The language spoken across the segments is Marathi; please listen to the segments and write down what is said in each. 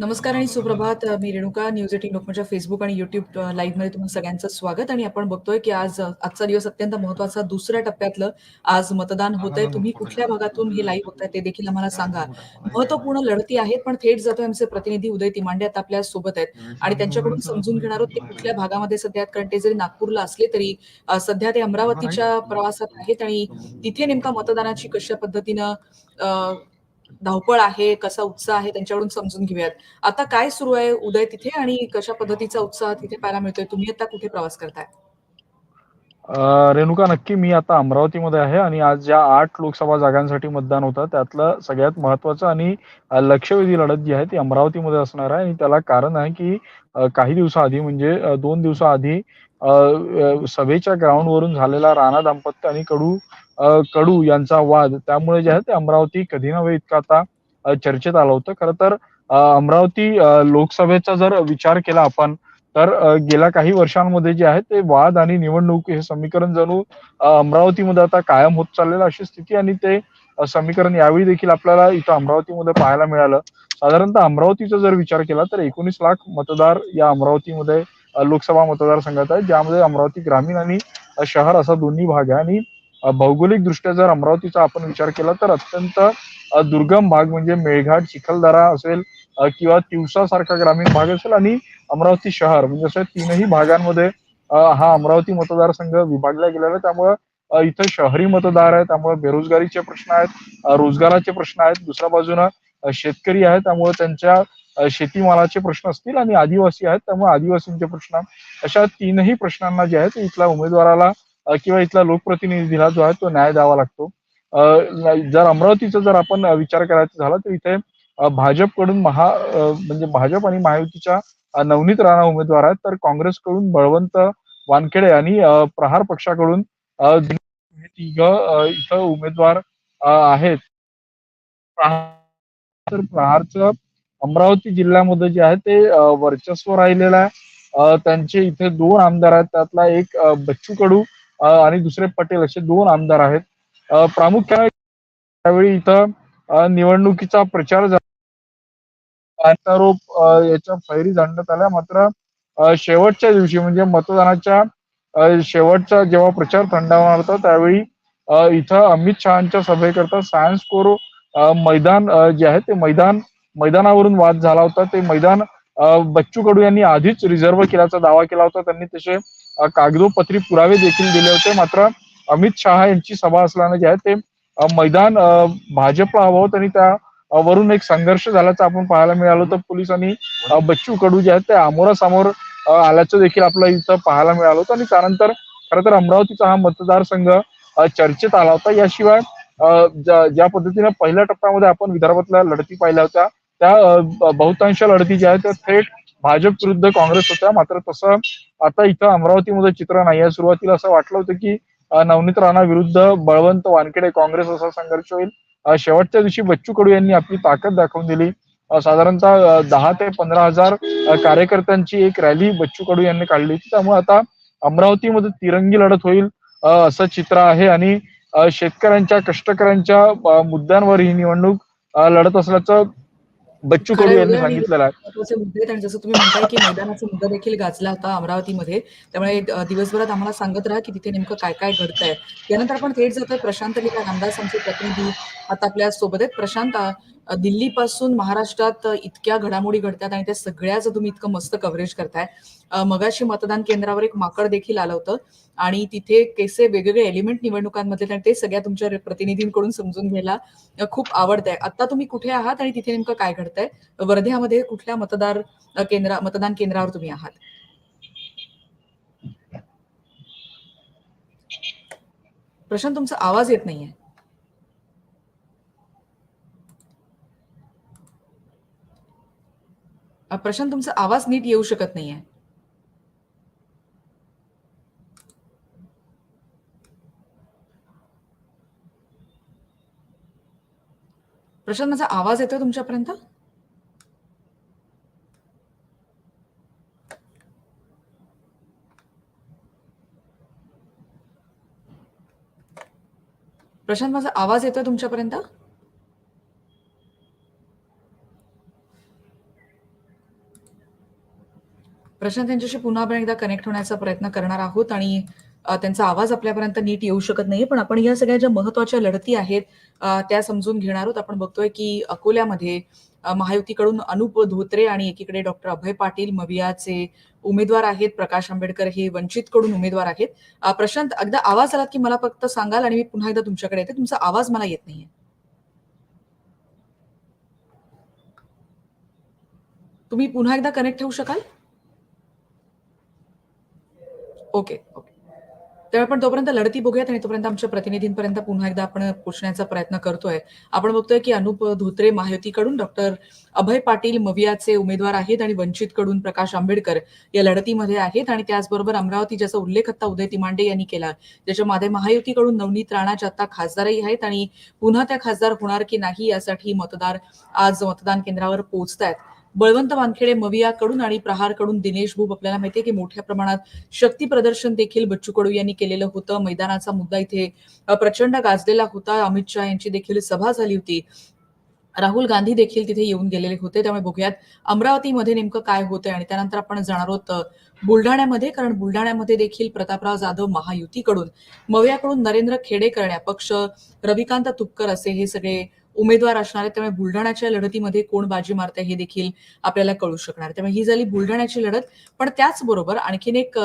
नमस्कार आणि सुप्रभात. मी रेणुका न्यूज एटीन लोकमतच्या फेसबुक आणि YouTube अ, लाईव्हमध्ये तुम्हा सगळ्यांचं स्वागत आणि आपण बघतोय की आज आजचा दिवस अत्यंत महत्त्वाचा दुसऱ्या टप्प्यातलं आज मतदान होतंय. तुम्ही कुठल्या भागातून हे लाईव्ह बघताय ते देखील आम्हाला सांगा. महत्त्वपूर्ण लढती आहेत, पण थेट जातोय आमचे प्रतिनिधी उदय तिमांडे आता आपल्यासोबत आहेत आणि त्यांच्याकडून समजून घेणार आहोत ते कुठल्या भागामध्ये सध्या आहेत. कारण ते जरी नागपूरला असले तरी सध्या ते अमरावतीच्या प्रवासात आहेत आणि तिथे नेमका मतदानाची कशा पद्धतीनं धावपळ आहे, कसा उत्साह आहे त्यांच्याकडून समजून घेऊयात. आता काय सुरू आहे उदय तिथे आणि कशा पद्धतीचा उत्साह तिथे पाहायला मिळतोय? तुम्ही आता कुठे प्रवास करताय? रेणुका नक्की मी आता अमरावतीमध्ये आहे आणि आज ज्या आठ लोकसभा जागांसाठी मतदान होतं त्यातलं सगळ्यात महत्वाचं आणि लक्षवेधी लढत जी आहे ती अमरावतीमध्ये असणार आहे आणि त्याला कारण आहे की काही दिवसाआधी म्हणजे दोन दिवसाआधी सभेच्या ग्राउंडवरून झालेला राणा दाम्पत्य आणि कडू कडू यांचा वाद त्यामुळे जे आहे ते अमरावती कधी नव्हे इतकं आता चर्चेत आलं होतं. खरं तर अमरावती लोकसभेचा जर विचार केला आपण तर गेल्या काही वर्षांमध्ये जे आहे ते वाद आणि निवडणूक हे समीकरण जणू अमरावतीमध्ये आता कायम होत चाललेलं अशी स्थिती आणि ते समीकरण यावेळी देखील आपल्याला इथं अमरावतीमध्ये पाहायला मिळालं. साधारणतः अमरावतीचा जर विचार केला तर 19 लाख मतदार या अमरावतीमध्ये लोकसभा मतदारसंघात आहेत. ज्यामध्ये अमरावती ग्रामीण आणि शहर असा दोन्ही भाग आहे आणि भौगोलिक दृष्ट्या जर अमरावतीचा आपण विचार केला तर अत्यंत दुर्गम भाग म्हणजे मेळघाट, चिखलदरा असेल किंवा तिवसासारखा ग्रामीण भाग असेल आणि अमरावती शहर म्हणजे असं तीनही भागांमध्ये हा अमरावती मतदारसंघ विभागला गेलेला आहे. त्यामुळे इथं शहरी मतदार आहेत, त्यामुळे बेरोजगारीचे प्रश्न आहेत, रोजगाराचे प्रश्न आहेत. दुसऱ्या बाजूनं शेतकरी आहेत, त्यामुळे त्यांच्या शेतीमालाचे प्रश्न असतील आणि आदिवासी आहेत, त्यामुळे आदिवासींचे प्रश्न अशा तीनही प्रश्नांना जे आहे ते इथल्या उमेदवाराला किंवा इथला लोकप्रतिनिधीला जो आहे तो न्याय द्यावा लागतो. जर अमरावतीचा जर आपण विचार करायचा झाला तर इथे भाजपकडून महा म्हणजे भाजप आणि महायुतीच्या नवनीत राणा उमेदवार आहेत, तर काँग्रेसकडून बळवंत वानखेडे आणि प्रहार पक्षाकडून तिघं इथं उमेदवार आहेत. तर प्रहारचं अमरावती जिल्ह्यामध्ये जे आहे ते वर्चस्व राहिलेलं आहे. त्यांचे इथे दोन आमदार आहेत. त्यातला एक बच्चू कडू आणि दुसरे पटेल असे दोन आमदार आहेत. प्रामुख्याने त्यावेळी इथं निवडणुकीचा प्रचार झाला. आरोप याच्या फैरी झाडण्यात आल्या. मात्र शेवटच्या दिवशी म्हणजे मतदानाच्या शेवटचा जेव्हा प्रचार थंडावणार होता त्यावेळी इथं अमित शहांच्या सभेकरता सायन्स कोरो मैदान जे आहे ते मैदान मैदानावरून वाद झाला होता. ते मैदान बच्चू कडू यांनी आधीच रिझर्व्ह केल्याचा दावा केला होता. त्यांनी तसे कागदोपत्री पुरावे देखील दिले होते. मात्र अमित शहा यांची सभा असल्याने जे आहे ते मैदान भाजपला हवं होतं आणि त्या वरून एक संघर्ष झाल्याचं आपण पाहायला मिळालं होतं. पोलीस आणि बच्चू कडू जे आहेत ते आमोरासमोर आल्याचं देखील आपल्याला इथं पाहायला मिळालं होतं आणि त्यानंतर खरं तर अमरावतीचा हा मतदारसंघ चर्चेत आला होता. याशिवाय ज्या ज्या पद्धतीनं पहिल्या टप्प्यामध्ये आपण विदर्भातल्या लढती पाहिल्या होत्या, त्या बहुतांश लढती ज्या आहेत त्या थेट भाजप विरुद्ध काँग्रेस होत्या. मात्र तसं आता इथं अमरावतीमध्ये चित्र नाही आहे. सुरुवातीला असं वाटलं होतं की नवनीत राणा विरुद्ध बळवंत वानखेडे काँग्रेस असा संघर्ष होईल. शेवटच्या दिवशी बच्चू कडू यांनी आपली ताकद दाखवून दिली. साधारणतः दहा ते पंधरा हजार कार्यकर्त्यांची एक रॅली बच्चू कडू यांनी काढली होती. त्यामुळे आता अमरावतीमध्ये तिरंगी लढत होईल असं चित्र आहे आणि शेतकऱ्यांच्या, कष्टकऱ्यांच्या मुद्द्यांवर ही निवडणूक लढत असल्याचं बच्चू कडू यांनी सांगितलेलं मुद्दे आणि जसं तुम्ही म्हणताय की मैदानाचा मुद्दा देखील गाजला होता अमरावतीमध्ये. त्यामुळे दिवसभरात आम्हाला सांगत राहा की तिथे नेमकं काय-काय घडतंय. यानंतर आपण थेट जातोय प्रशांत लीला रामदास आमचे प्रतिनिधी आता आपल्यासोबत आहेत. प्रशांत दिल्लीपासून महाराष्ट्रात इतक्या घडामोडी घडतात आणि त्या सगळ्याचं तुम्ही इतकं मस्त कव्हरेज करताय. मगाशी मतदान केंद्रावर एक माकड देखील आलं होतं आणि तिथे कसे वेगवेगळे एलिमेंट निवडणुकांमधले आणि ते सगळ्या तुमच्या प्रतिनिधींकडून समजून घ्यायला खूप आवडतंय. आता तुम्ही कुठे आहात आणि तिथे नेमकं काय घडतंय? वर्ध्यामध्ये कुठल्या मतदार केंद्रा मतदान केंद्रावर तुम्ही आहात? प्रशांत तुमचा आवाज येत नाहीये. प्रशांत तुमचा आवाज नीट येऊ शकत नाहीये. प्रशांत माझा आवाज येतोय तुमच्यापर्यंत? प्रशांत माझा आवाज येतोय तुमच्यापर्यंत? प्रशांत त्यांच्याशी पुन्हा आपण एकदा कनेक्ट होण्याचा प्रयत्न करणार आहोत आणि त्यांचा आवाज आपल्यापर्यंत नीट येऊ शकत नाहीये पण आपण या सगळ्या ज्या महत्त्वाच्या लढती आहेत त्या समजून घेणार आहोत. आपण बघतोय की अकोल्यामध्ये महायुतीकडून अनुप धोत्रे आणि एकीकडे डॉक्टर अभय पाटील मवियाचे उमेदवार आहेत प्रकाश आंबेडकर हे वंचितकडून उमेदवार आहेत. प्रशांत एकदा आवाज आलात की मला फक्त सांगाल आणि मी पुन्हा एकदा तुमच्याकडे येते. तुमचा आवाज मला येत नाहीये. तुम्ही पुन्हा एकदा कनेक्ट होऊ शकाल? Okay okay. तर आपण तोपर्यंत लढती बघूयात आणि तोपर्यंत आमच्या प्रतिनिधींपर्यंत पुन्हा एकदा आपण पोचण्याचा प्रयत्न करतोय. आपण बघतोय की अनुप धोत्रे महायुतीकडून डॉक्टर अभय पाटील मवियाचे उमेदवार आहेत आणि वंचितकडून प्रकाश आंबेडकर या लढतीमध्ये आहेत. आणि त्याचबरोबर अमरावती ज्याचा उल्लेख आता उदय तिमांडे यांनी केला ज्याच्यामध्ये महायुतीकडून नवनीत राणा ज्या आता खासदारही आहेत आणि पुन्हा त्या खासदार होणार की नाही यासाठी मतदार आज मतदान केंद्रावर पोहोचत आहेत बळवंत वानखेडे मवियाकडून आणि प्रहारकडून दिनेश भूप आपल्याला माहितीये की मोठ्या प्रमाणात शक्ती प्रदर्शन देखील बच्चू कडू यांनी केलेलं होतं. मैदानाचा मुद्दा इथे प्रचंड गाजलेला होता. अमित शहा यांची देखील सभा झाली होती. राहुल गांधी देखील तिथे येऊन गेलेले होते. त्यामुळे बघूयात अमरावतीमध्ये नेमकं काय होतंय आणि त्यानंतर आपण जाणार आहोत बुलढाण्यामध्ये. कारण बुलढाण्यामध्ये देखील प्रतापराव जाधव महायुतीकडून मव्याकडून नरेंद्र खेडेकर पक्ष रविकांत तुपकर असे हे सगळे उमेदवार असणार आहेत त्यामुळे बुलढाण्याच्या लढतीमध्ये कोण बाजी मारते हे देखील आपल्याला कळू शकणार. त्यामुळे ही झाली बुलढाण्याची लढत. पण त्याचबरोबर आणखीन एक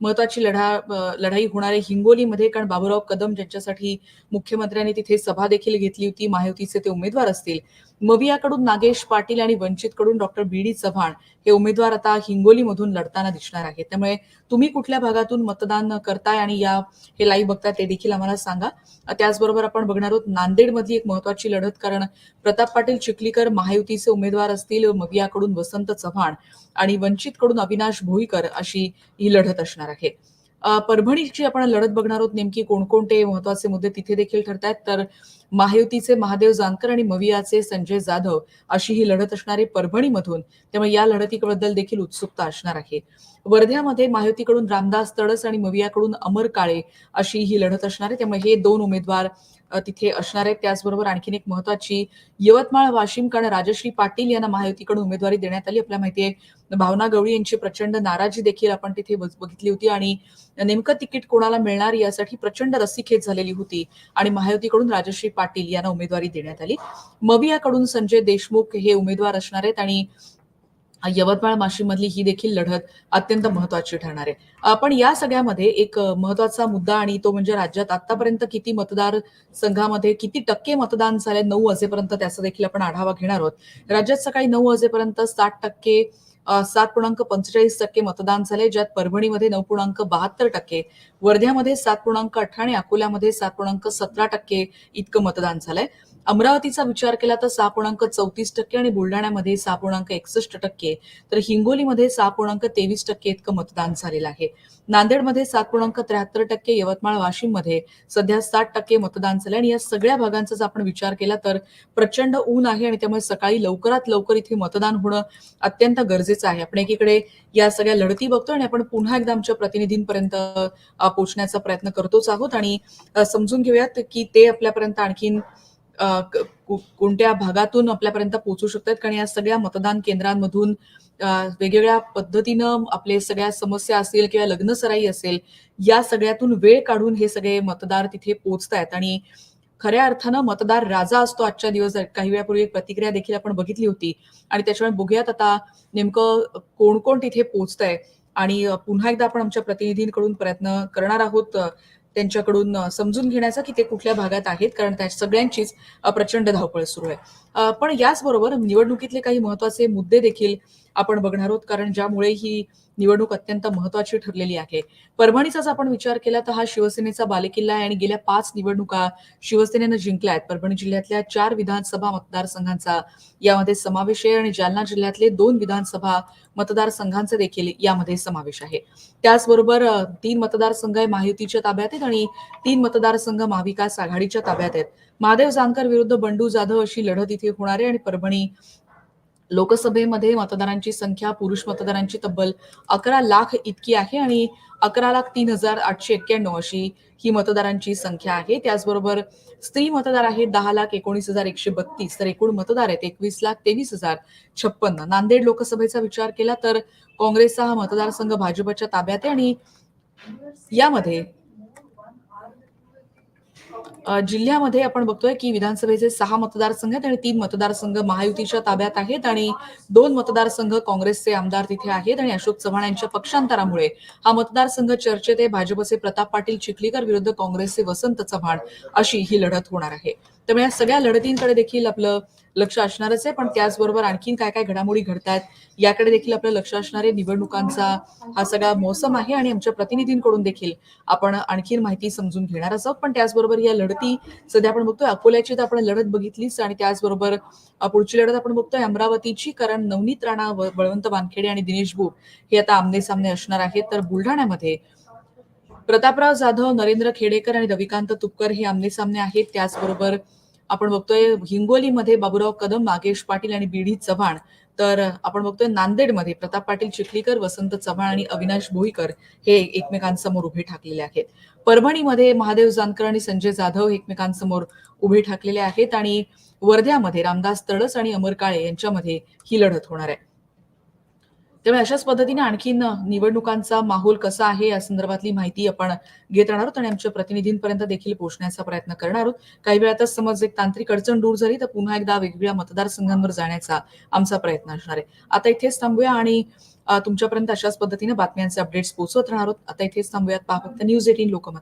महत्वाची लढा लढाई होणार आहे हिंगोलीमध्ये कारण बाबूराव कदम ज्यांच्यासाठी मुख्यमंत्र्यांनी तिथे सभा देखील घेतली होती महायुतीचे ते उमेदवार असतील. मवियाकडून नागेश पाटील आणि वंचितकडून डॉक्टर बी डी चव्हाण हे उमेदवार आता हिंगोलीमधून लढताना दिसणार आहेत. त्यामुळे तुम्ही कुठल्या भागातून मतदान करताय आणि या हे लाईव्ह बघताय ते देखील आम्हाला सांगा. त्याचबरोबर आपण बघणार आहोत नांदेडमधली एक महत्वाची लढत कारण प्रताप पाटील चिखलीकर महायुतीचे उमेदवार असतील मवियाकडून वसंत चव्हाण आणि वंचितकडून अविनाश भोईकर अशी ही लढत असणार आहे. परभणीची आपण लढत बघणार आहोत नेमकी कोणकोणते महत्त्वाचे मुद्दे तिथे देखील ठरतायत. तर महायुतीचे महादेव जानकर आणि मवियाचे संजय जाधव अशी ही लढत असणारे परभणीमधून त्यामुळे या लढतीबद्दल देखील उत्सुकता असणार आहे. वर्ध्यामध्ये महायुतीकडून रामदास तडस आणि मवियाकडून अमर काळे अशी ही लढत असणार आहे. त्यामुळे हे दोन उमेदवार तिथे असणार आहेत. त्याचबरोबर आणखीन एक महत्वाची यवतमाळ वाशिम कारण राजश्री पाटील यांना महायुतीकडून उमेदवारी देण्यात आली. आपल्याला माहितीये भावना गवळी यांची प्रचंड नाराजी देखील आपण तिथे बघितली होती आणि नेमकं तिकीट कोणाला मिळणार यासाठी प्रचंड रस्सीखेच झालेली होती आणि महायुतीकडून राजश्री पाटील यांना उमेदवारी देण्यात आली. मवियाकडून संजय देशमुख हे उमेदवार असणार आहेत आणि यवतमाळ माशीमधली ही देखील लढत अत्यंत महत्वाची ठरणार आहे. पण या सगळ्यामध्ये एक महत्त्वाचा मुद्दा आणि तो म्हणजे राज्यात आतापर्यंत किती मतदार संघामध्ये किती टक्के मतदान झाले नऊ वाजेपर्यंत त्याचा देखील आपण आढावा घेणार आहोत. राज्यात सकाळी नऊ वाजेपर्यंत साठ टक्के सात पूर्णांक पंचेचाळीस टक्के मतदान झाले ज्यात परभणीमध्ये नऊ पूर्णांक बहात्तर टक्के वर्ध्यामध्ये सात पूर्णांक अठरा आणि अकोल्यामध्ये सात पूर्णांक सतरा टक्के इतकं मतदान झालंय. अमरावतीचा विचार केला तर सहा पूर्णांक चौतीस टक्के आणि बुलढाण्यामध्ये सहा पूर्णांक एकसष्ट टक्के. तर हिंगोलीमध्ये सहा पूर्णांक तेवीस टक्के इतकं मतदान झालेलं आहे. नांदेडमध्ये सात पूर्णांक त्र्याहत्तर टक्के यवतमाळ वाशिममध्ये सध्या साठ टक्के मतदान झालं आणि या सगळ्या भागांचा जर आपण विचार केला तर प्रचंड ऊन आहे आणि त्यामुळे सकाळी लवकरात लवकर इथे मतदान होणं अत्यंत गरजेचं आहे. आपण एकीकडे या सगळ्या लढती बघतो आणि आपण पुन्हा एकदा आमच्या प्रतिनिधींपर्यंत पोहोचण्याचा प्रयत्न करतोच आहोत आणि समजून घेऊयात की ते आपल्यापर्यंत आणखीन कोणत्या भागातून आपल्यापर्यंत पोहोचू शकतात? कारण या सगळ्या मतदान केंद्रांमधून वेगवेगळ्या पद्धतीनं आपले सगळ्या समस्या असतील किंवा लग्नसराई असेल या सगळ्यातून वेळ काढून हे सगळे मतदार तिथे पोहोचतायत. आणि खऱ्या अर्थानं मतदार राजा असतो आजच्या दिवस. काही वेळापूर्वी एक प्रतिक्रिया देखील आपण बघितली होती. आणि त्याच्यामुळे बघूयात आता नेमकं कोण कोण तिथे पोहोचतंय. आणि पुन्हा एकदा आपण आमच्या प्रतिनिधींकडून प्रयत्न करणार आहोत. त्यांच्याकडून समजून घेण्याचा की ते कुठल्या भागात आहेत कारण त्या सगळ्यांचीच प्रचंड धावपळ सुरू आहे. पण याचबरोबर निवडणुकीतले काही महत्त्वाचे मुद्दे देखील आपण बघणार आहोत कारण ज्यामुळे ही निवडणूक अत्यंत महत्वाची ठरलेली आहे. परभणीचाच आपण विचार केला तर हा शिवसेनेचा बालेकिल्ला आहे आणि गेल्या पाच निवडणुका शिवसेनेनं जिंकल्या आहेत. परभणी जिल्ह्यातल्या चार विधानसभा मतदारसंघांचा यामध्ये समावेश आहे आणि जालना जिल्ह्यातले दोन विधानसभा मतदारसंघांचा देखील यामध्ये समावेश आहे. त्याचबरोबर तीन मतदारसंघ हे महायुतीच्या ताब्यात आहेत आणि तीन मतदारसंघ महाविकास आघाडीच्या ताब्यात आहेत. महादेव जानकर विरुद्ध बंडू जाधव अशी लढत इथे होणार आहे आणि परभणी लोकसभेमध्ये मतदारांची संख्या पुरुष मतदारांची तब्बल अकरा लाख इतकी आहे आणि अकरा लाख तीन हजार आठशे एक्क्याण्णव अशी ही मतदारांची संख्या आहे. त्याचबरोबर स्त्री मतदार आहेत दहा लाख एकोणीस हजार एकशे बत्तीस तर एकूण मतदार आहेत एकवीस लाख तेवीस हजार छप्पन्न. नांदेड लोकसभेचा विचार केला तर काँग्रेसचा हा मतदारसंघ भाजपच्या ताब्यात आहे आणि यामध्ये जिल्ह्यामध्ये आपण बघतोय की विधानसभेचे सहा मतदारसंघ आहेत आणि तीन मतदारसंघ महायुतीच्या ताब्यात आहेत आणि दोन मतदारसंघ काँग्रेसचे आमदार तिथे आहेत आणि अशोक चव्हाण यांच्या पक्षांतरामुळे हा मतदारसंघ चर्चेत आहे. भाजपचे प्रताप पाटील चिखलीकर विरुद्ध काँग्रेसचे वसंत चव्हाण अशी ही लढत होणार आहे. त्यामुळे या सगळ्या लढतींकडे देखील आपलं लक्ष असणारच आहे. पण त्याचबरोबर आणखीन काय काय घडामोडी घडतात याकडे देखील आपलं लक्ष असणारे निवडणुकांचा हा सगळा मोसम आहे आणि आमच्या प्रतिनिधींकडून देखील आपण आणखीन माहिती समजून घेणार आहोत. पण त्याचबरोबर या लढती सध्या आपण बघतोय अकोल्याची तर आपण लढत बघितलीच आणि त्याचबरोबर पुढची लढत आपण बघतोय अमरावतीची कारण नवनीत राणा बळवंत वानखेडे आणि दिनेश बुक हे आता आमने सामने असणार आहेत. तर बुलढाण्यामध्ये प्रतापराव जाधव नरेंद्र खेडेकर आणि रविकांत तुपकर हे आमने सामने आहेत. त्याचबरोबर आपण बघतोय हिंगोलीमध्ये बाबुराव कदम नागेश पाटील आणि बीडी चव्हाण. तर आपण बघतोय नांदेडमध्ये प्रताप पाटील चिखलीकर वसंत चव्हाण आणि अविनाश भोईकर हे एकमेकांसमोर उभे ठाकलेले आहेत. परभणीमध्ये महादेव जानकर आणि संजय जाधव एकमेकांसमोर उभे ठाकलेले आहेत. आणि वर्ध्यामध्ये रामदास तडस आणि अमर काळे यांच्यामध्ये ही लढत होणार आहे. त्यामुळे अशाच पद्धतीने आणखीन निवडणुकांचा माहोल कसा आहे? या संदर्भातली माहिती आपण घेत राहणार आहोत आणि आमच्या प्रतिनिधींपर्यंत देखील पोहोचण्याचा प्रयत्न करणार आहोत. काही वेळातच समज एक तांत्रिक अडचण दूर झाली तर पुन्हा एकदा वेगवेगळ्या मतदारसंघांवर जाण्याचा आमचा प्रयत्न असणार आहे. आता इथेच थांबूया आणि तुमच्यापर्यंत अशाच पद्धतीने बातम्यांचे अपडेट्स पोहोचवत राहणार आहोत. आता इथेच थांबूयात. पहा फक्त न्यूज एटीन लोकमत.